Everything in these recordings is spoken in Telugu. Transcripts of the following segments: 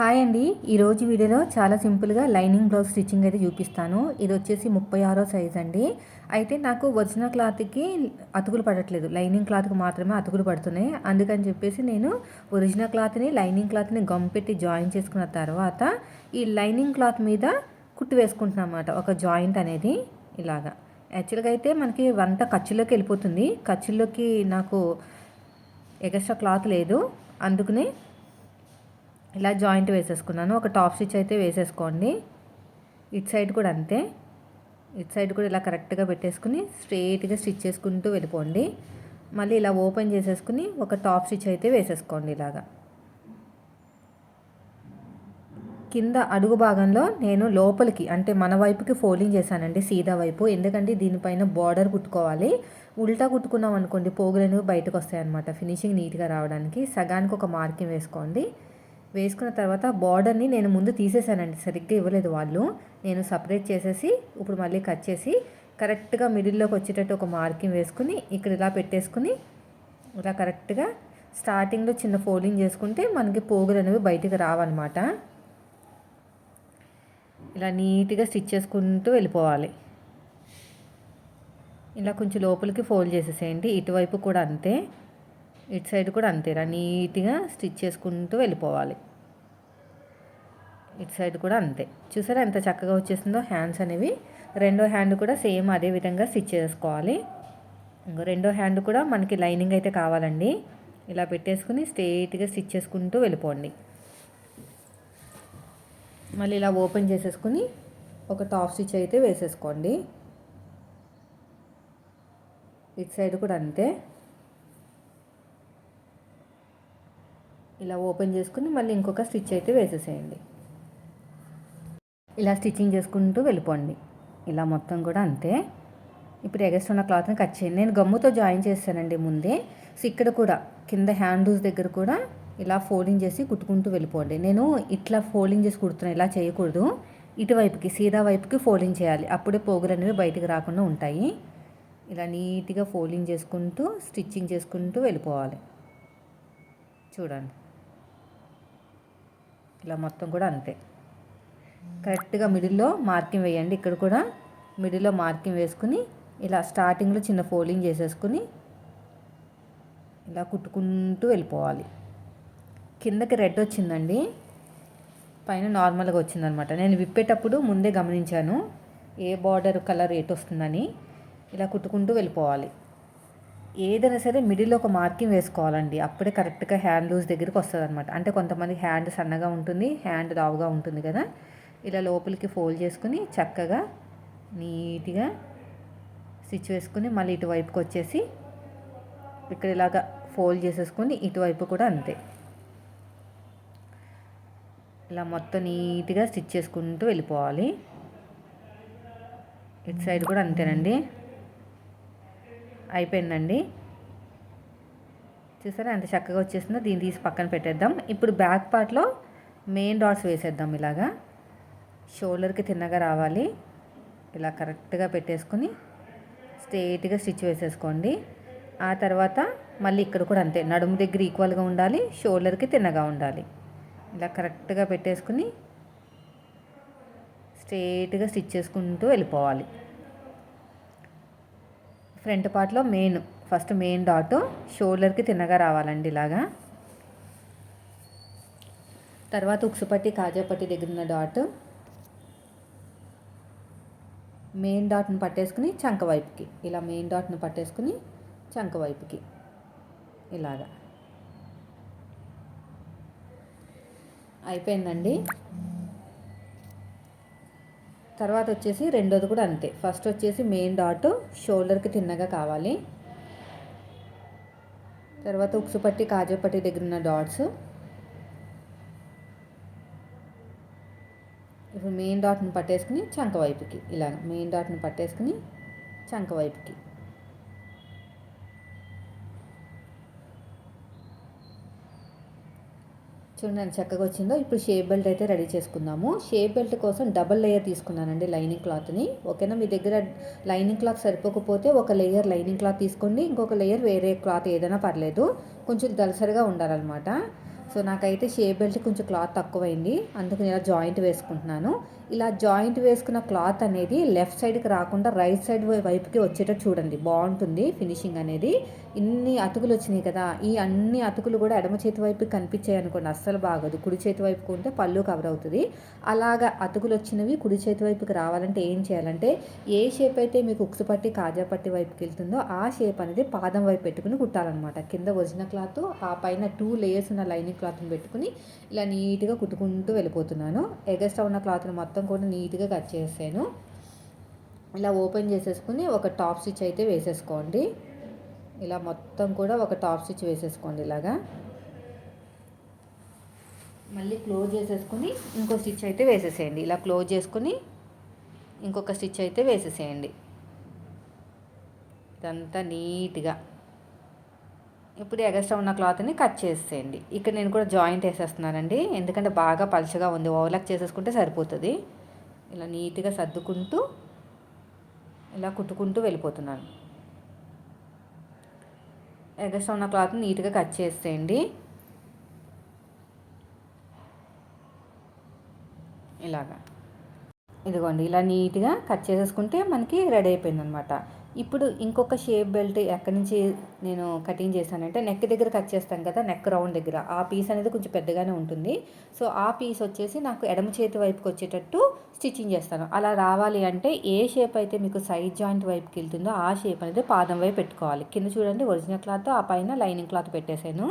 హాయ్ అండి. ఈరోజు వీడియోలో చాలా సింపుల్గా లైనింగ్ బ్లౌజ్ స్టిచ్చింగ్ అయితే చూపిస్తాను. ఇది వచ్చేసి ముప్పై ఆరో సైజ్ అండి. అయితే నాకు ఒరిజినల్ క్లాత్కి అతుకులు పడట్లేదు. లైనింగ్ క్లాత్కి మాత్రమే అతుకులు పడుతున్నాయి. అందుకని చెప్పేసి నేను ఒరిజినల్ క్లాత్ని లైనింగ్ క్లాత్ని గమ్ పెట్టి జాయిన్ చేసుకున్న తర్వాత ఈ లైనింగ్ క్లాత్ మీద కుట్టు వేసుకుంటున్నాను అన్నమాట. ఒక జాయింట్ అనేది ఇలాగా. యాక్చువల్గా అయితే మనకి వంట ఖర్చులోకి వెళ్ళిపోతుంది. ఖర్చుల్లోకి నాకు ఎక్స్ట్రా క్లాత్ లేదు. అందుకనే ఇలా జాయింట్ వేసేసుకున్నాను. ఒక టాప్ స్టిచ్ అయితే వేసేసుకోండి. ఇటు సైడ్ కూడా అంతే. ఇటు సైడ్ కూడా ఇలా కరెక్ట్గా పెట్టేసుకుని స్ట్రైట్గా స్టిచ్ చేసుకుంటూ వెళ్ళిపోండి. మళ్ళీ ఇలా ఓపెన్ చేసేసుకుని ఒక టాప్ స్టిచ్ అయితే వేసేసుకోండి ఇలాగా. కింద అడుగు భాగంలో నేను లోపలికి అంటే మన వైపుకి ఫోల్డింగ్ చేశానండి సీదా వైపు. ఎందుకంటే దీనిపైన బార్డర్ కుట్టుకోవాలి. ఉల్టా కుట్టుకున్నాం అనుకోండి పోగులు బయటకు వస్తాయి అనమాట ఫినిషింగ్ నీట్గా రావడానికి. సగానికి ఒక మార్కింగ్ వేసుకోండి. వేసుకున్న తర్వాత బార్డర్ని నేను ముందు తీసేసానండి సరిగ్గా ఇవ్వలేదు వాళ్ళు. నేను సపరేట్ చేసేసి ఇప్పుడు మళ్ళీ కట్ చేసి కరెక్ట్గా మిడిల్లోకి వచ్చేటట్టు ఒక మార్కింగ్ వేసుకుని ఇక్కడ ఇలా పెట్టేసుకుని ఇలా కరెక్ట్గా స్టార్టింగ్లో చిన్న ఫోల్డింగ్ చేసుకుంటే మనకి పోగులు అనేవి బయటకు రావన్నమాట. ఇలా నీట్గా స్టిచ్ చేసుకుంటూ వెళ్ళిపోవాలి. ఇలా కొంచెం లోపలికి ఫోల్డ్ చేసేసేయండి ఇటువైపు కూడా అంతే. ఇటు సైడ్ కూడా అంతేరా నీట్గా స్టిచ్ చేసుకుంటూ వెళ్ళిపోవాలి. ఇటు సైడ్ కూడా అంతే. చూసారా ఎంత చక్కగా వచ్చేసిందో? హ్యాండ్స్ అనేవి రెండో హ్యాండ్ కూడా సేమ్ అదే విధంగా స్టిచ్ చేసుకోవాలి. ఇంకో రెండో హ్యాండ్ కూడా మనకి లైనింగ్ అయితే కావాలండి. ఇలా పెట్టేసుకుని స్ట్రేట్గా స్టిచ్ చేసుకుంటూ వెళ్ళిపోండి. మళ్ళీ ఇలా ఓపెన్ చేసేసుకుని ఒక టాప్ స్టిచ్ అయితే వేసేసుకోండి. ఇటు సైడ్ కూడా అంతే. ఇలా ఓపెన్ చేసుకుని మళ్ళీ ఇంకొక స్టిచ్ అయితే వేసేసేయండి. ఇలా స్టిచ్చింగ్ చేసుకుంటూ వెళ్ళిపోండి. ఇలా మొత్తం కూడా అంతే. ఇప్పుడు ఎగస్ట్ ఉన్న క్లాత్ని కట్ చేయండి. నేను గమ్ముతో జాయిన్ చేస్తానండి ముందే. సో ఇక్కడ కూడా కింద హ్యాండ్స్ దగ్గర కూడా ఇలా ఫోల్డింగ్ చేసి కుట్టుకుంటూ వెళ్ళిపోండి. నేను ఇట్లా ఫోల్డింగ్ చేసి కుడుతున్నాను ఇలా చేయకూడదు. ఇటువైపుకి సీదా వైపుకి ఫోల్డింగ్ చేయాలి. అప్పుడే పోగులు అనేవి బయటకు రాకుండా ఉంటాయి. ఇలా నీట్గా ఫోల్డింగ్ చేసుకుంటూ స్టిచ్చింగ్ చేసుకుంటూ వెళ్ళిపోవాలి. చూడండి. ఇలా మొత్తం కూడా అంతే. కరెక్ట్గా మిడిల్లో మార్కింగ్ వేయండి. ఇక్కడ కూడా మిడిల్లో మార్కింగ్ వేసుకుని ఇలా స్టార్టింగ్లో చిన్న ఫోల్డింగ్ చేసేసుకుని ఇలా కుట్టుకుంటూ వెళ్ళిపోవాలి. కిందకి రెడ్ వచ్చిందండి. పైన నార్మల్గా వచ్చిందనమాట. నేను విప్పేటప్పుడు ముందే గమనించాను. ఏ బార్డర్ కలర్ ఎటు వస్తుందని. ఇలా కుట్టుకుంటూ వెళ్ళిపోవాలి. ఏదైనా సరే మిడిల్లో ఒక మార్కింగ్ వేసుకోవాలండి. అప్పుడే కరెక్ట్గా హ్యాండ్ లూజ్ దగ్గరికి వస్తుంది అనమాట అంటే కొంతమంది హ్యాండ్ సన్నగా ఉంటుంది హ్యాండ్ లావుగా ఉంటుంది కదా. ఇలా లోపలికి ఫోల్డ్ చేసుకుని చక్కగా నీట్గా స్టిచ్ వేసుకుని మళ్ళీ ఇటువైపుకి వచ్చేసి ఇక్కడ ఇలాగా ఫోల్డ్ చేసేసుకుని ఇటువైపు కూడా అంతే. ఇలా మొత్తం నీట్గా స్టిచ్ చేసుకుంటూ వెళ్ళిపోవాలి. ఇటు సైడ్ కూడా అంతేనండి. అయిపోయిందండి. చూసారా ఎంత చక్కగా వచ్చేసిందో? దీన్ని తీసి పక్కన పెట్టేద్దాం. ఇప్పుడు బ్యాక్ పార్ట్లో మెయిన్ డాట్స్ వేసేద్దాం ఇలాగా. షోల్డర్కి తిన్నగా రావాలి. ఇలా కరెక్ట్గా పెట్టేసుకుని స్ట్రేట్గా స్టిచ్ వేసేసుకోండి. ఆ తర్వాత మళ్ళీ ఇక్కడ కూడా అంతే నడుము దగ్గర ఈక్వల్గా ఉండాలి షోల్డర్కి తిన్నగా ఉండాలి. ఇలా కరెక్ట్గా పెట్టేసుకుని స్ట్రేట్గా స్టిచ్ చేసుకుంటూ వెళ్ళిపోవాలి. ఫ్రంట్ పార్ట్లో మెయిన్ ఫస్ట్ మెయిన్ డాట్ షోల్డర్కి తిన్నగా రావాలండి ఇలాగా. తర్వాత ఉక్సుపట్టి కాజాపట్టి దగ్గర ఉన్న డాట్. మెయిన్ డాట్ని పట్టేసుకుని చంక వైపుకి ఇలా మెయిన్ డాట్ను పట్టేసుకుని చంక వైపుకి ఇలాగా. అయిపోయిందండి. తర్వాత వచ్చేసి రెండోది కూడా అంతే. ఫస్ట్ వచ్చేసి మెయిన్ డాట్ షోల్డర్కి తిన్నగా కావాలి. తర్వాత ఉక్సుపట్టి కాజపట్టి దగ్గర ఉన్న డాట్స్ ఇప్పుడు మెయిన్ డాట్ని పట్టేసుకుని చంక వైపుకి ఇలా మెయిన్ డాట్ని పట్టేసుకుని చంక వైపుకి. చూడండి చక్కగా వచ్చిందో. ఇప్పుడు షేప్ బెల్ట్ అయితే రెడీ చేసుకుందాము. షేప్ బెల్ట్ కోసం డబల్ లేయర్ తీసుకున్నానండి లైనింగ్ క్లాత్ని. ఓకేనా? మీ దగ్గర లైనింగ్ క్లాత్ సరిపోకపోతే ఒక లేయర్ లైనింగ్ క్లాత్ తీసుకోండి. ఇంకొక లేయర్ వేరే క్లాత్ ఏదైనా పర్లేదు. కొంచెం దలసరిగా ఉండాలన్నమాట. సో నాకైతే షేప్ బెల్ట్ కొంచెం క్లాత్ తక్కువైంది. అందుకని ఇలా జాయింట్ వేసుకుంటున్నాను. ఇలా జాయింట్ వేసుకున్న క్లాత్ అనేది లెఫ్ట్ సైడ్కి రాకుండా రైట్ సైడ్ వైపుకి వచ్చేటట్టు చూడండి. బాగుంటుంది ఫినిషింగ్ అనేది. ఇన్ని అతుకులు వచ్చినాయి కదా. ఈ అన్ని అతుకులు కూడా ఎడమ చేతి వైపు కనిపించాయి అనుకోండి. అస్సలు బాగోదు. కుడి చేతి వైపుకు ఉంటే పళ్ళు కవర్ అవుతుంది. అలాగా అతుకులు వచ్చినవి కుడి చేతి వైపుకి రావాలంటే ఏం చేయాలంటే ఏ షేప్ అయితే మీకు ఉక్సు పట్టి కాజా పట్టి వైపుకి వెళ్తుందో ఆ షేప్ అనేది పాదం వైపు పెట్టుకుని కుట్టాలన్నమాట. కింద ఒరిజినల్ క్లాత్ ఆ పైన టూ లేయర్స్ ఉన్న లైనింగ్ క్లాత్ని పెట్టుకుని ఇలా నీట్గా కుట్టుకుంటూ వెళ్ళిపోతున్నాను. ఎగస్ట్రా ఉన్న క్లాత్ని మొత్తం మొత్తం కూడా నీట్గా కట్ చేసాను ఇలా ఓపెన్ చేసేసుకుని ఒక టాప్ స్టిచ్ అయితే వేసేసుకోండి. ఇలా మొత్తం కూడా ఒక టాప్ స్టిచ్ వేసేసుకోండి ఇలాగా. మళ్ళీ క్లోజ్ చేసేసుకుని ఇంకో స్టిచ్ అయితే వేసేసేయండి. ఇలా క్లోజ్ చేసుకుని ఇంకొక స్టిచ్ అయితే వేసేసేయండి. ఇదంతా నీట్గా. ఇప్పుడు ఎగస్ట్రా ఉన్న క్లాత్ని కట్ చేసేయండి. ఇక్కడ నేను కూడా జాయింట్ వేసేస్తున్నానండి. ఎందుకంటే బాగా పలుచగా ఉంది. ఓవర్లాక్ చేసేసుకుంటే సరిపోతుంది. ఇలా నీట్గా సర్దుకుంటూ ఇలా కుట్టుకుంటూ వెళ్ళిపోతున్నాను. ఎగస్ట్రా ఉన్న క్లాత్ని నీట్గా కట్ చేసేయండి. ఇలాగా. ఇదిగోండి ఇలా నీట్గా కట్ చేసేసుకుంటే మనకి రెడీ అయిపోయింది అనమాట ఇప్పుడు ఇంకొక షేప్ బెల్ట్ ఎక్కడి నుంచి నేను కటింగ్ చేశానంటే నెక్ దగ్గర కట్ చేస్తాను కదా నెక్ రౌండ్ దగ్గర. ఆ పీస్ అనేది కొంచెం పెద్దగానే ఉంటుంది. సో ఆ పీస్ వచ్చేసి నాకు ఎడమ చేతి వైపుకి వచ్చేటట్టు స్టిచ్చింగ్ చేస్తాను. అలా రావాలి అంటే ఏ షేప్ అయితే మీకు సైడ్ జాయింట్ వైపుకి వెళ్తుందో ఆ షేప్ అనేది పాదం వైపు పెట్టుకోవాలి. కింద చూడండి ఒరిజినల్ క్లాత్ ఆ పైన లైనింగ్ క్లాత్ పెట్టేశాను.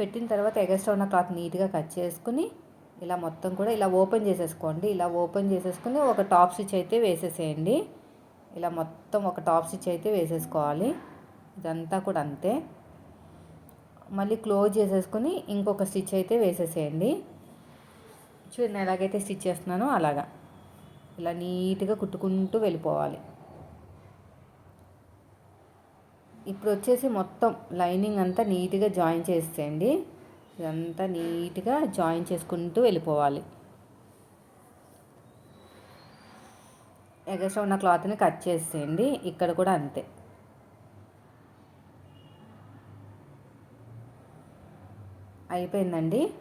పెట్టిన తర్వాత ఎగస్ట్రా ఉన్న క్లాత్ నీట్గా కట్ చేసుకుని ఇలా మొత్తం కూడా ఇలా ఓపెన్ చేసేసుకోండి. ఇలా ఓపెన్ చేసేసుకుని ఒక టాప్ స్టిచ్ అయితే వేసేసేయండి. ఇలా మొత్తం ఒక టాప్ స్టిచ్ అయితే వేసేసుకోవాలి. ఇదంతా కూడా అంతే. మళ్ళీ క్లోజ్ చేసేసుకొని ఇంకొక స్టిచ్ అయితే వేసేసేయండి. చూడండి ఎలాగైతే స్టిచ్ చేస్తున్నానో అలాగా. ఇలా నీట్గా కుట్టుకుంటూ వెళ్ళిపోవాలి. ఇప్పుడు వచ్చేసి మొత్తం లైనింగ్ అంతా నీట్గా జాయిన్ చేసేయండి. ఇదంతా నీట్గా జాయిన్ చేసుకుంటూ వెళ్ళిపోవాలి. ఎగస్ట్రా ఉన్న క్లాత్ని కట్ చేసేయండి. ఇక్కడ కూడా అంతే. అయిపోయిందండి.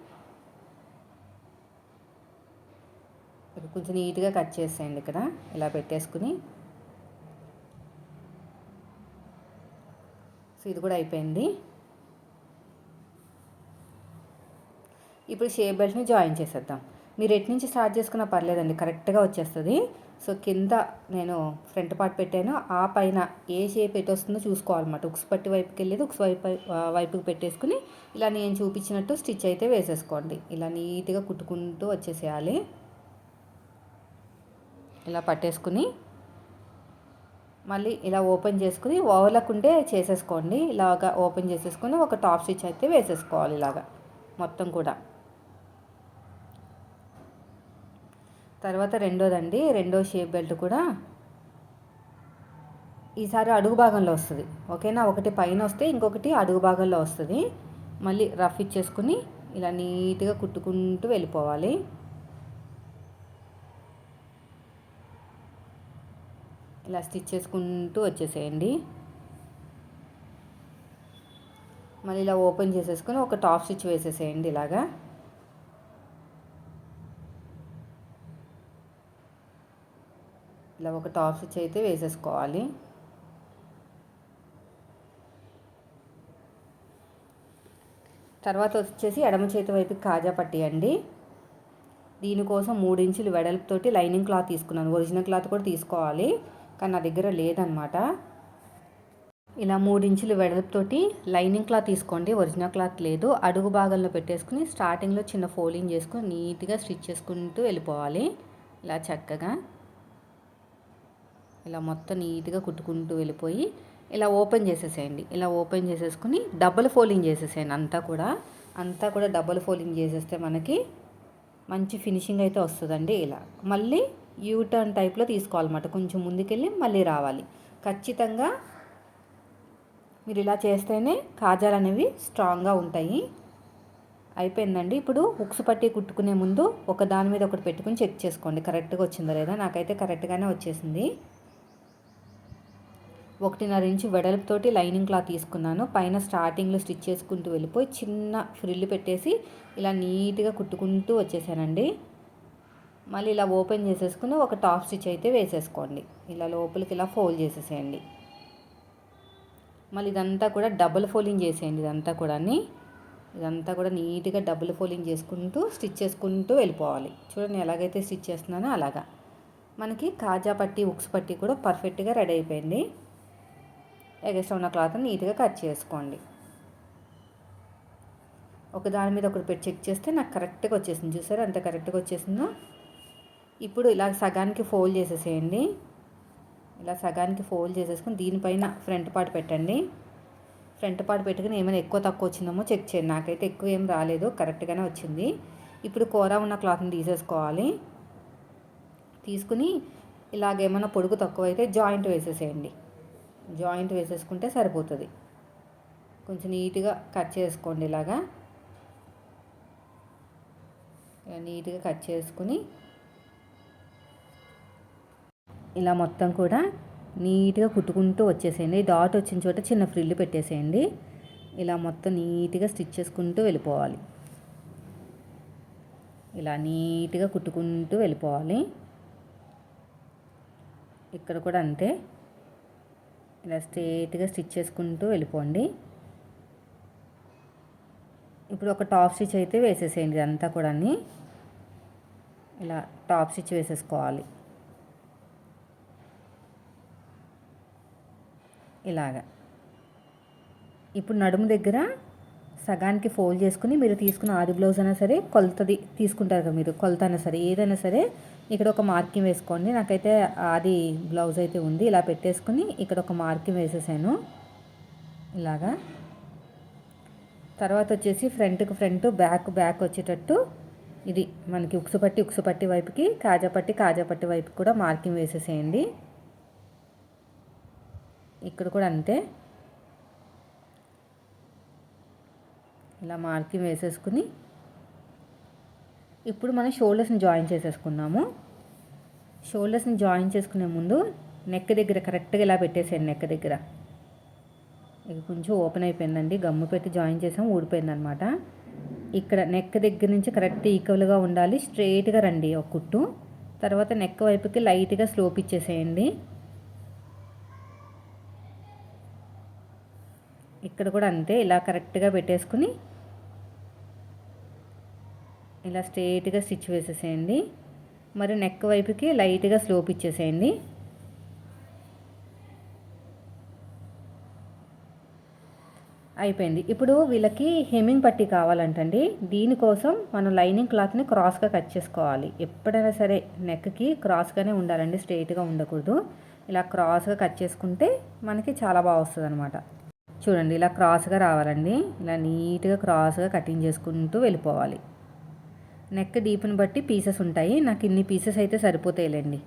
కొంచెం నీట్గా కట్ చేసేయండి ఇక్కడ. ఇలా పెట్టేసుకుని. సో ఇది కూడా అయిపోయింది. ఇప్పుడు షేప్ బెల్ట్ని జాయిన్ చేసేద్దాం. మీరు ఎటు నుంచి స్టార్ట్ చేసుకున్నా పర్లేదండి. కరెక్ట్గా వచ్చేస్తుంది. సో కింద నేను ఫ్రంట్ పార్ట్ పెట్టాను. ఆ పైన ఏ షేప్ ఎటు వస్తుందో చూసుకోవాలన్నమాట. ఉక్స్ పట్టి వైపుకి వెళ్ళేది ఉక్స్ వైపు వైపుకి పెట్టేసుకుని ఇలా నేను చూపించినట్టు స్టిచ్ అయితే వేసేసుకోండి. ఇలా నీట్గా కుట్టుకుంటూ వచ్చేసేయాలి. ఇలా పట్టేసుకుని మళ్ళీ ఇలా ఓపెన్ చేసుకుని ఓవర్లకుంటే చేసేసుకోండి. ఇలాగా ఓపెన్ చేసేసుకుని ఒక టాప్ స్టిచ్ అయితే వేసేసుకోవాలి ఇలాగా మొత్తం కూడా. తర్వాత రెండోదండి రెండో షేప్ బెల్ట్ కూడా ఈసారి అడుగు భాగంలో వస్తుంది. ఓకేనా? ఒకటి పైన వస్తే ఇంకొకటి అడుగు భాగంలో వస్తుంది. మళ్ళీ రఫ్ ఇచ్చేసుకుని ఇలా నీట్గా కుట్టుకుంటూ వెళ్ళిపోవాలి. ఇలా స్టిచ్ చేసుకుంటూ వచ్చేసేయండి. మళ్ళీ ఇలా ఓపెన్ చేసేసుకొని ఒక టాప్ స్టిచ్ వేసేసేయండి ఇలాగా. ఇలా ఒక టాప్ స్టిచ్ అయితే వేసేసుకోవాలి. తర్వాత వచ్చేసి ఎడమ చేతి వైపు కాజా పట్టియండి దీనికోసం మూడు ఇంచులు వెడల్పుతోటి లైనింగ్ క్లాత్ తీసుకున్నాను. ఒరిజినల్ క్లాత్ కూడా తీసుకోవాలి. కానీ నా దగ్గర లేదనమాట ఇలా మూడించులు వెడల్పుతోటి లైనింగ్ క్లాత్ తీసుకోండి. ఒరిజినల్ క్లాత్ లేదు. అడుగు భాగంలో పెట్టేసుకుని స్టార్టింగ్లో చిన్న ఫోల్డింగ్ చేసుకుని నీట్గా స్టిచ్ చేసుకుంటూ వెళ్ళిపోవాలి. ఇలా చక్కగా. ఇలా మొత్తం నీట్గా కుట్టుకుంటూ వెళ్ళిపోయి ఇలా ఓపెన్ చేసేసేయండి. ఇలా ఓపెన్ చేసేసుకుని డబుల్ ఫోల్డింగ్ చేసేసేయండి అంతా కూడా. అంతా కూడా డబుల్ ఫోల్డింగ్ చేసేస్తే మనకి మంచి ఫినిషింగ్ అయితే వస్తుందండి ఇలా. మళ్ళీ యూ టర్న్ టైప్లో తీసుకోవాలన్నమాట. కొంచెం ముందుకెళ్ళి మళ్ళీ రావాలి. ఖచ్చితంగా మీరు ఇలా చేస్తేనే కాజాలు అనేవి స్ట్రాంగ్గా ఉంటాయి. అయిపోయిందండి. ఇప్పుడు ఉక్సు పట్టి కుట్టుకునే ముందు ఒక దాని మీద ఒకటి పెట్టుకుని చెక్ చేసుకోండి. కరెక్ట్గా వచ్చిందో లేదా? నాకైతే కరెక్ట్గానే వచ్చేసింది. ఒకటిన్నర ఇంచు వెడల్పుతోటి లైనింగ్ క్లాత్ తీసుకున్నాను. పైన స్టార్టింగ్లో స్టిచ్ చేసుకుంటూ వెళ్ళిపోయి చిన్న ఫ్రిల్ పెట్టేసి ఇలా నీట్గా కుట్టుకుంటూ వచ్చేసానండి. మళ్ళీ ఇలా ఓపెన్ చేసేసుకుని ఒక టాప్ స్టిచ్ అయితే వేసేసుకోండి. ఇలా లోపలికి ఇలా ఫోల్డ్ చేసేసేయండి. మళ్ళీ ఇదంతా కూడా డబుల్ ఫోల్డింగ్ చేసేయండి ఇదంతా కూడా ఇదంతా కూడా నీట్గా డబుల్ ఫోల్డింగ్ చేసుకుంటూ స్టిచ్ చేసుకుంటూ వెళ్ళిపోవాలి. చూడండి ఎలాగైతే స్టిచ్ చేస్తున్నానో అలాగా. మనకి కాజా పట్టి ఉక్స్ పట్టి కూడా పర్ఫెక్ట్గా రెడీ అయిపోయింది. ఎగస్ట్ ఉన్న క్లాత్ నీట్గా కట్ చేసుకోండి. ఒక దాని మీద ఒకటి పెట్టి చెక్ చేస్తే నాకు కరెక్ట్గా వచ్చేసింది. చూసారు అంత కరెక్ట్గా వచ్చేసిందో? ఇప్పుడు ఇలా సగానికి ఫోల్డ్ చేసేసేయండి. ఇలా సగానికి ఫోల్డ్ చేసేసుకుని దీనిపైన ఫ్రంట్ పార్ట్ పెట్టండి. ఫ్రంట్ పార్ట్ పెట్టుకుని ఏమైనా ఎక్కువ తక్కువ వచ్చిందేమో చెక్ చేయండి. నాకైతే ఎక్కువ ఏం రాలేదు. కరెక్ట్గానే వచ్చింది. ఇప్పుడు కూర ఉన్న క్లాత్ని తీసేసుకోవాలి. తీసుకుని ఇలాగేమైనా పొడుగు తక్కువ అయితే జాయింట్ వేసేసేయండి. జాయింట్ వేసేసుకుంటే సరిపోతుంది. కొంచెం నీట్గా కట్ చేసుకోండి ఇలాగా. నీట్గా కట్ చేసుకుని ఇలా మొత్తం కూడా నీట్గా కుట్టుకుంటూ వచ్చేసేయండి. డాట్ వచ్చిన చోట చిన్న ఫ్రిల్ పెట్టేసేయండి. ఇలా మొత్తం నీట్గా స్టిచ్ చేసుకుంటూ వెళ్ళిపోవాలి. ఇలా నీట్గా కుట్టుకుంటూ వెళ్ళిపోవాలి. ఇక్కడ కూడా అంతే. ఇలా స్ట్రేట్గా స్టిచ్ చేసుకుంటూ వెళ్ళిపోండి. ఇప్పుడు ఒక టాప్ స్టిచ్ అయితే వేసేసేయండి ఇదంతా కూడా ఇలా టాప్ స్టిచ్ వేసేసుకోవాలి. ఇలాగా. ఇప్పుడు నడుము దగ్గర సగానికి ఫోల్డ్ చేసుకుని మీరు తీసుకున్న ఆది బ్లౌజ్ అయినా సరే కొలతది తీసుకుంటారు కదా మీరు కొలత అయినా సరే ఏదైనా సరే ఇక్కడ ఒక మార్కింగ్ వేసుకోండి. నాకైతే ఆది బ్లౌజ్ అయితే ఉంది ఇలా పెట్టేసుకుని ఇక్కడ ఒక మార్కింగ్ వేసేసాను. ఇలాగా. తర్వాత వచ్చేసి ఫ్రంట్కి ఫ్రంట్ బ్యాక్ బ్యాక్ వచ్చేటట్టు ఇది మనకి ఉక్సుపట్టి ఉక్సుపట్టి వైపుకి కాజాపట్టి కాజాపట్టి వైపుకి కూడా మార్కింగ్ వేసేసేయండి. ఇక్కడ కూడా అంతే. ఇలా మార్కింగ్ వేసేసుకుని ఇప్పుడు మనం షోల్డర్స్ని జాయిన్ చేసేసుకున్నాము షోల్డర్స్ని జాయిన్ చేసుకునే ముందు నెక్ దగ్గర కరెక్ట్గా ఇలా పెట్టేసాను నెక్ దగ్గర. ఇక కొంచెం ఓపెన్ అయిపోయిందండి. గమ్ము పెట్టి జాయిన్ చేసాం ఊడిపోయింది అనమాట ఇక్కడ నెక్ దగ్గర నుంచి కరెక్ట్ ఈక్వల్గా ఉండాలి స్ట్రైట్గా రండి ఒక కుట్టు. తర్వాత నెక్ వైపుకి లైట్గా స్లోప్ ఇచ్చేసేయండి. ఇక్కడ కూడా అంతే ఇలా కరెక్ట్గా పెట్టేసుకుని ఇలా స్ట్రేట్గా స్టిచ్ వేసేసేయండి. మరి నెక్ వైపుకి లైట్గా స్లోప్ ఇచ్చేసేయండి. అయిపోయింది. ఇప్పుడు వీళ్ళకి హెమ్మింగ్ పట్టి కావాలంటండి. దీనికోసం మనం లైనింగ్ క్లాత్ని క్రాస్గా కట్ చేసుకోవాలి. ఎప్పుడైనా సరే నెక్కి క్రాస్గానే ఉండాలండి. స్ట్రైట్గా ఉండకూడదు. ఇలా క్రాస్గా కట్ చేసుకుంటే మనకి చాలా బాగా వస్తుంది అనమాట చూడండి ఇలా క్రాస్గా రావాలండి. ఇలా నీట్గా క్రాస్గా కటింగ్ చేసుకుంటూ వెళ్ళిపోవాలి. నెక్ డీప్ని బట్టి పీసెస్ ఉంటాయి. నాకు ఇన్ని పీసెస్ అయితే సరిపోతాయిలేండి.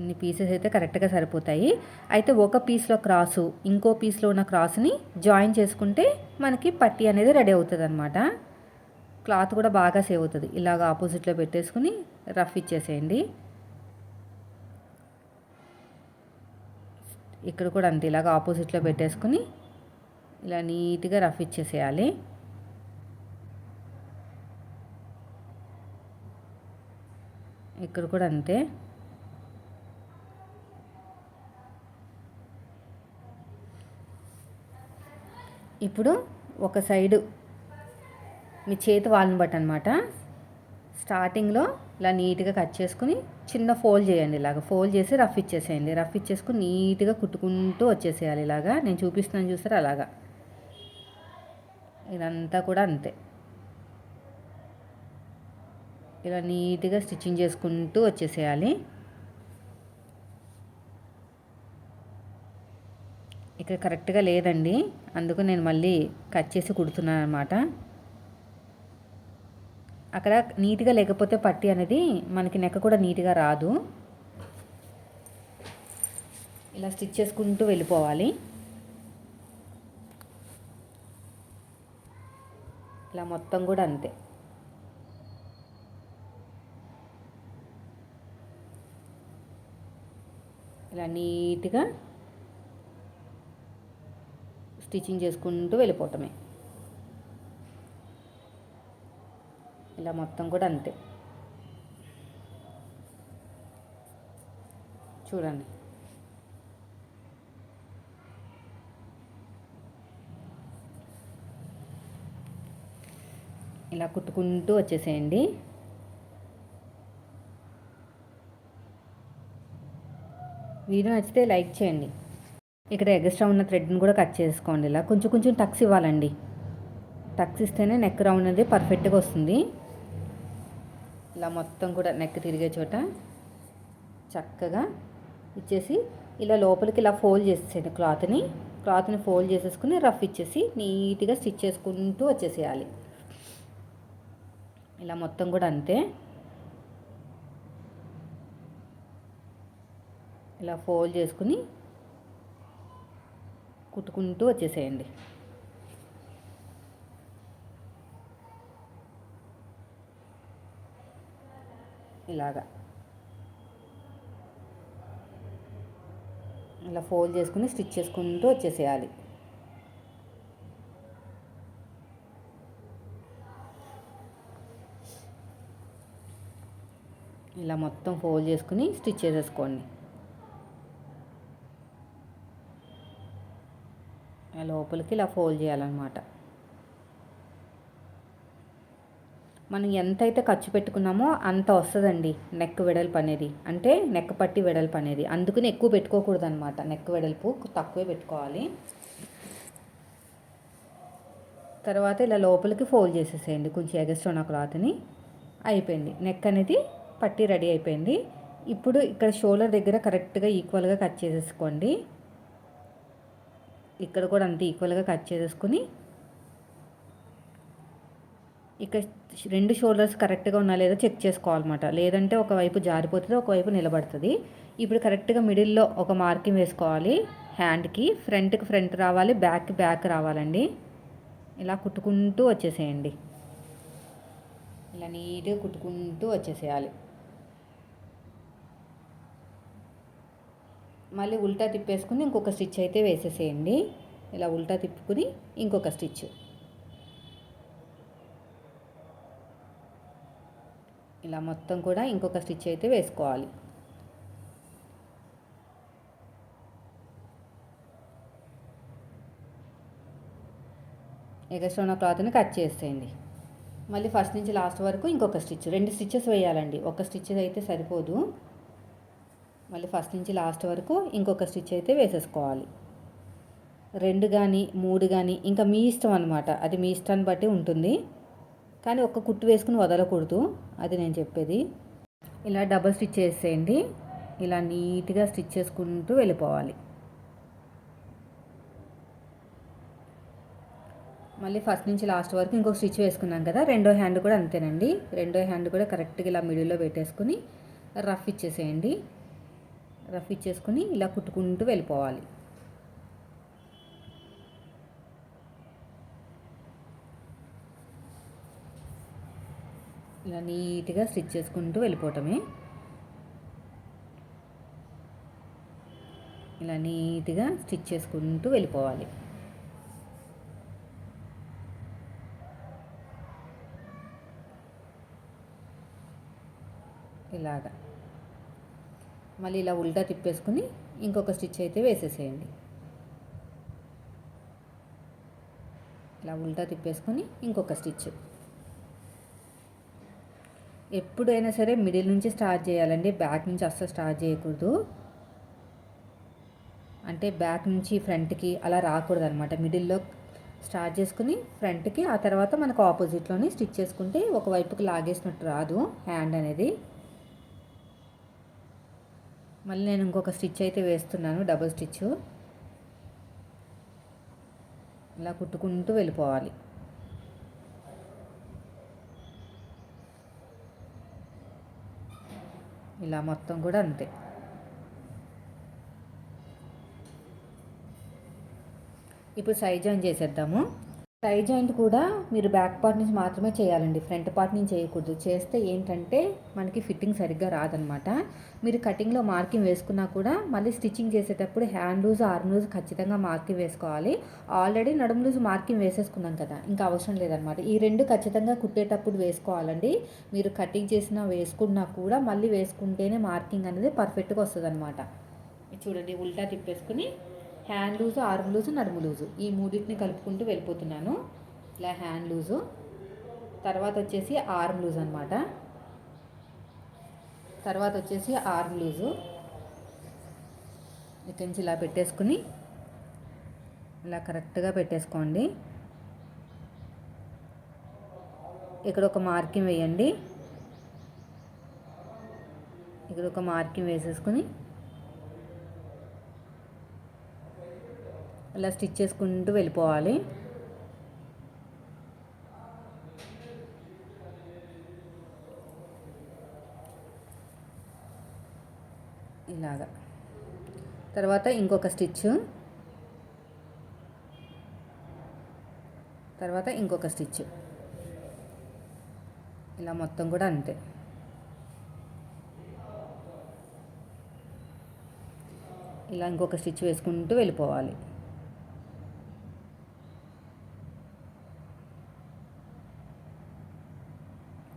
ఇన్ని పీసెస్ అయితే కరెక్ట్గా సరిపోతాయి. అయితే ఒక పీస్లో క్రాసు ఇంకో పీస్లో ఉన్న క్రాస్ని జాయిన్ చేసుకుంటే మనకి పట్టి అనేది రెడీ అవుతుంది అనమాట క్లాత్ కూడా బాగా సేవ్ అవుతుంది. ఇలాగ ఆపోజిట్లో పెట్టేసుకుని రఫ్ ఇచ్చేసేయండి. ఇక్కడ కూడా అంతే ఇలాగ ఆపోజిట్లో పెట్టేసుకుని ఇలా నీట్గా రఫ్ ఇచ్చేసేయాలి. ఇక్కడ కూడా అంతే. ఇప్పుడు ఒక సైడు మీ చేతి వాళ్ళని బట్టి అనమాట స్టార్టింగ్లో ఇలా నీట్గా కట్ చేసుకుని చిన్న ఫోల్డ్ చేయండి ఇలాగ. ఫోల్డ్ చేసి రఫ్ ఇచ్చేసేయండి. రఫ్ ఇచ్చేసుకుని నీట్గా కుట్టుకుంటూ వచ్చేసేయాలి ఇలాగా. నేను చూపిస్తున్నాను చూసారు? అలాగా. ఇదంతా కూడా అంతే. ఇలా నీట్గా స్టిచ్చింగ్ చేసుకుంటూ వచ్చేసేయాలి. ఇక్కడ కరెక్ట్గా లేదండి. అందుకు నేను మళ్ళీ కట్ చేసి కుడుతున్నాను అనమాట అక్కడ నీట్గా లేకపోతే పట్టి అనేది మనకి నెక్క కూడా నీట్గా రాదు. ఇలా స్టిచ్ చేసుకుంటూ వెళ్ళిపోవాలి. ఇలా మొత్తం కూడా అంతే. ఇలా నీట్గా స్టిచ్చింగ్ చేసుకుంటూ వెళ్ళిపోవటమే. ఇలా మొత్తం కూడా అంతే. చూడండి. ఇలా కుట్టుకుంటూ వచ్చేసేయండి. వీడియో నచ్చితే లైక్ చేయండి. ఇక్కడ ఎగస్ట్రా ఉన్న థ్రెడ్ని కూడా కట్ చేసుకోండి ఇలా. కొంచెం కొంచెం టక్స్ ఇవ్వాలండి. టక్స్ ఇస్తేనే నెక్ రౌండ్ అనేది పర్ఫెక్ట్గా వస్తుంది. ఇలా మొత్తం కూడా నెక్ తిరిగే చోట చక్కగా ఇచ్చేసి ఇలా లోపలికి ఇలా ఫోల్డ్ చేసేయండి క్లాత్ని. క్లాత్ని ఫోల్డ్ చేసేసుకుని రఫ్ ఇచ్చేసి నీట్గా స్టిచ్ చేసుకుంటూ వచ్చేసేయాలి. ఇలా మొత్తం కూడా అంతే. ఇలా ఫోల్డ్ చేసుకుని కుట్టుకుంటూ వచ్చేసేయండి. ఇలాగా. ఇలా ఫోల్డ్ చేసుకుని స్టిచ్ చేసుకుంటూ వచ్చేసేయాలి. ఇలా మొత్తం ఫోల్డ్ చేసుకుని స్టిచ్ చేసేసుకోండి. లోపలికి ఇలా ఫోల్డ్ చేయాలన్నమాట. మనం ఎంతైతే ఖర్చు పెట్టుకున్నామో అంత వస్తుందండి నెక్ వెడల్పు అనేది. అంటే నెక్ పట్టి వెడల్పు అనేది. అందుకని ఎక్కువ పెట్టుకోకూడదు అనమాట నెక్ వెడల్పు తక్కువే పెట్టుకోవాలి. తర్వాత ఇలా లోపలికి ఫోల్డ్ చేసేసేయండి. కొంచెం ఎగస్ట్రోనా క్లాత్ని అయిపోయింది. నెక్ అనేది పట్టి రెడీ అయిపోయింది. ఇప్పుడు ఇక్కడ షోల్డర్ దగ్గర కరెక్ట్గా ఈక్వల్గా కట్ చేసేసుకోండి. ఇక్కడ కూడా అంతే ఈక్వల్గా కట్ చేసేసుకుని ఇక్కడ రెండు షోల్డర్స్ కరెక్ట్గా ఉన్నా లేదా చెక్ చేసుకోవాలన్నమాట. లేదంటే ఒకవైపు జారిపోతుంది ఒకవైపు నిలబడుతుంది. ఇప్పుడు కరెక్ట్గా మిడిల్లో ఒక మార్కింగ్ వేసుకోవాలి హ్యాండ్కి ఫ్రంట్కి ఫ్రంట్ రావాలి బ్యాక్కి బ్యాక్ రావాలండి. ఇలా కుట్టుకుంటూ వచ్చేసేయండి. ఇలా నీట్గా కుట్టుకుంటూ వచ్చేసేయాలి. మళ్ళీ ఉల్టా తిప్పేసుకుని ఇంకొక స్టిచ్ అయితే వేసేసేయండి. ఇలా ఉల్టా తిప్పుకుని ఇంకొక స్టిచ్. ఇలా మొత్తం కూడా ఇంకొక స్టిచ్ అయితే వేసుకోవాలి. ఎగస్ట్రోనా క్లాత్ని కట్ చేసేయండి. మళ్ళీ ఫస్ట్ నుంచి లాస్ట్ వరకు ఇంకొక స్టిచ్. రెండు స్టిచ్చెస్ వేయాలండి. ఒక స్టిచ్ అయితే సరిపోదు. మళ్ళీ ఫస్ట్ నుంచి లాస్ట్ వరకు ఇంకొక స్టిచ్ అయితే వేసేసుకోవాలి. రెండు కానీ మూడు కానీ ఇంకా మీ ఇష్టం అనమాట అది మీ ఇష్టాన్ని బట్టి ఉంటుంది. కానీ ఒక్క కుట్టు వేసుకుని వదలకూడదు. అది నేను చెప్పేది. ఇలా డబల్ స్టిచ్ చేసేయండి. ఇలా నీట్గా స్టిచ్ చేసుకుంటూ వెళ్ళిపోవాలి. మళ్ళీ ఫస్ట్ నుంచి లాస్ట్ వరకు ఇంకొక స్టిచ్ వేసుకున్నాం కదా రెండో హ్యాండ్ కూడా అంతేనండి. రెండో హ్యాండ్ కూడా కరెక్ట్గా ఇలా మిడిల్లో పెట్టేసుకుని రఫ్ ఇచ్చేసేయండి. రఫ్ ఇచ్చేసుకుని ఇలా కుట్టుకుంటూ వెళ్ళిపోవాలి. ఇలా నీట్గా స్టిచ్ చేసుకుంటూ వెళ్ళిపోవటమే. ఇలా నీట్గా స్టిచ్ చేసుకుంటూ వెళ్ళిపోవాలి. ఇలాగా. మళ్ళీ ఇలా ఉల్టా తిప్పేసుకుని ఇంకొక స్టిచ్ అయితే వేసేసేయండి. ఇలా ఉల్టా తిప్పేసుకొని ఇంకొక స్టిచ్. ఎప్పుడైనా సరే మిడిల్ నుంచి స్టార్ట్ చేయాలండి. బ్యాక్ నుంచి అస్సలు స్టార్ట్ చేయకూడదు. అంటే బ్యాక్ నుంచి ఫ్రంట్కి అలా రాకూడదు అనమాట మిడిల్లో స్టార్ట్ చేసుకుని ఫ్రంట్కి ఆ తర్వాత మనకు ఆపోజిట్లోనే స్టిచ్ చేసుకుంటే ఒకవైపుకి లాగేసినట్టు రాదు హ్యాండ్ అనేది. మళ్ళీ నేను ఇంకొక స్టిచ్ అయితే వేస్తున్నాను డబుల్ స్టిచ్. ఇలా కుట్టుకుంటూ వెళ్ళిపోవాలి. ఇలా మొత్తం కూడా అంతే. ఇప్పుడు సైజ్ జాయిన్ చేసేద్దాము. టై జాయింట్ కూడా మీరు బ్యాక్ పార్ట్ నుంచి మాత్రమే చేయాలండి. ఫ్రంట్ పార్ట్ నుంచి చేయకూడదు. చేస్తే ఏంటంటే మనకి ఫిట్టింగ్ సరిగ్గా రాదనమాట. మీరు కటింగ్లో మార్కింగ్ వేసుకున్నా కూడా మళ్ళీ స్టిచ్చింగ్ చేసేటప్పుడు హ్యాండ్ లూజ్ ఆర్మ్ లూజ్ ఖచ్చితంగా మార్కింగ్ వేసుకోవాలి. ఆల్రెడీ నడుము లూజ్ మార్కింగ్ వేసేసుకున్నాం కదా ఇంకా అవసరం లేదనమాట. ఈ రెండు ఖచ్చితంగా కుట్టేటప్పుడు వేసుకోవాలండి. మీరు కటింగ్ చేసినా వేసుకున్నా కూడా మళ్ళీ వేసుకుంటేనే మార్కింగ్ అనేది పర్ఫెక్ట్గా వస్తుంది అనమాట చూడండి ఉల్టా తిప్పేసుకుని హ్యాండ్ లూజు ఆర్మ్ లూజు నడుము లూజు. ఈ మూడింటిని కలుపుకుంటూ వెళ్ళిపోతున్నాను. ఇలా హ్యాండ్ లూజు. తర్వాత వచ్చేసి ఆర్మ్ లూజ్ అనమాట తర్వాత వచ్చేసి ఆర్మ్ లూజు. ఇక్కడి నుంచి ఇలా పెట్టేసుకుని ఇలా కరెక్ట్గా పెట్టేసుకోండి. ఇక్కడ ఒక మార్కింగ్ వేయండి. ఇక్కడ ఒక మార్కింగ్ వేసేసుకుని ఇలా స్టిచ్ చేసుకుంటూ వెళ్ళిపోవాలి. ఇలాగా. తర్వాత ఇంకొక స్టిచ్. తర్వాత ఇంకొక స్టిచ్. ఇలా మొత్తం కూడా అంతే. ఇలా ఇంకొక స్టిచ్ వేసుకుంటూ వెళ్ళిపోవాలి.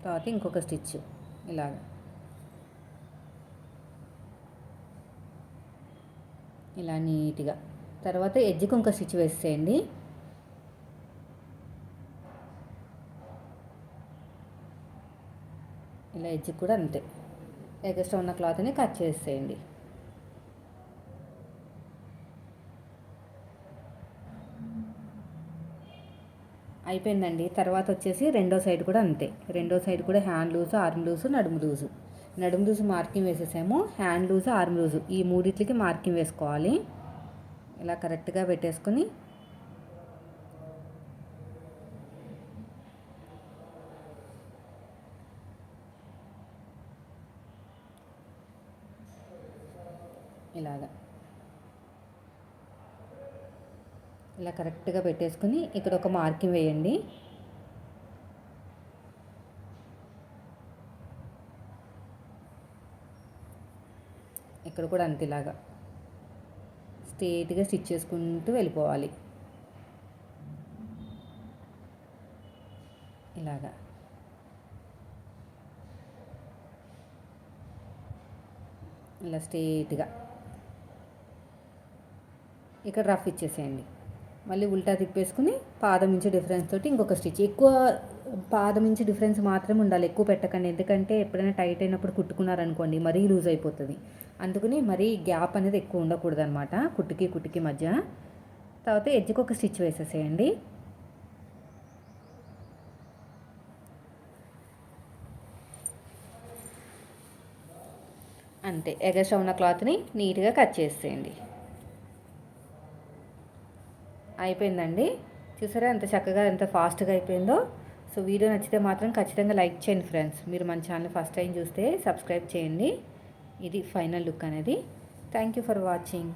తర్వాత ఇంకొక స్టిచ్ ఇలాగ. ఇలా నీట్గా. తర్వాత ఎడ్జ్కి ఇంకొక స్టిచ్ వేసేయండి. ఇలా ఎడ్జ్కి కూడా అంతే. ఎగస్ట్రా ఉన్న క్లాత్ని కట్ చేసేయండి. అయిపోయిందండి. తర్వాత వచ్చేసి రెండో సైడ్ కూడా అంతే. రెండో సైడ్ కూడా హ్యాండ్ లూజు ఆర్మ్ లూజు నడుము లూజు. నడుము loose marking వేసేసాము. Hand loose arm loose. ఈ మూడిట్లకి మార్కింగ్ వేసుకోవాలి. ఇలా కరెక్ట్గా పెట్టేసుకొని ఇలాగా. ఇలా కరెక్ట్గా పెట్టేసుకుని ఇక్కడ ఒక మార్కింగ్ వేయండి. ఇక్కడ కూడా అంతేలాగా స్ట్రేట్గా స్టిచ్ చేసుకుంటూ వెళ్ళిపోవాలి. ఇలాగా. ఇలా స్ట్రేట్గా. ఇక్కడ రఫ్ ఇచ్చేసేయండి. మళ్ళీ ఉల్టా తిప్పేసుకుని పాదం నుంచి డిఫరెన్స్ తోటి ఇంకొక స్టిచ్ ఎక్కువ పాదం నుంచి డిఫరెన్స్ మాత్రమే ఉండాలి. ఎక్కువ పెట్టకండి. ఎందుకంటే ఎప్పుడైనా టైట్ అయినప్పుడు కుట్టుకున్నారనుకోండి మరీ లూజ్ అయిపోతుంది. అందుకని మరీ గ్యాప్ అనేది ఎక్కువ ఉండకూడదు అనమాట కుట్టుకి కుట్టుకి మధ్య. తర్వాత ఎడ్జ్కి ఒక స్టిచ్ వేసేసేయండి. అంతే. ఎగస్ట్రా ఉన్న క్లాత్ని నీట్గా కట్ చేసేయండి. అయిపోయిందండి. చూసారా ఎంత చక్కగా ఎంత ఫాస్ట్గా అయిపోయిందో. సో వీడియో నచ్చితే మాత్రం ఖచ్చితంగా లైక్ చేయండి ఫ్రెండ్స్. మీరు మన ఛానల్ ఫస్ట్ టైం చూస్తే సబ్స్క్రైబ్ చేయండి. ఇది ఫైనల్ లుక్ అనేది. Thank you for watching.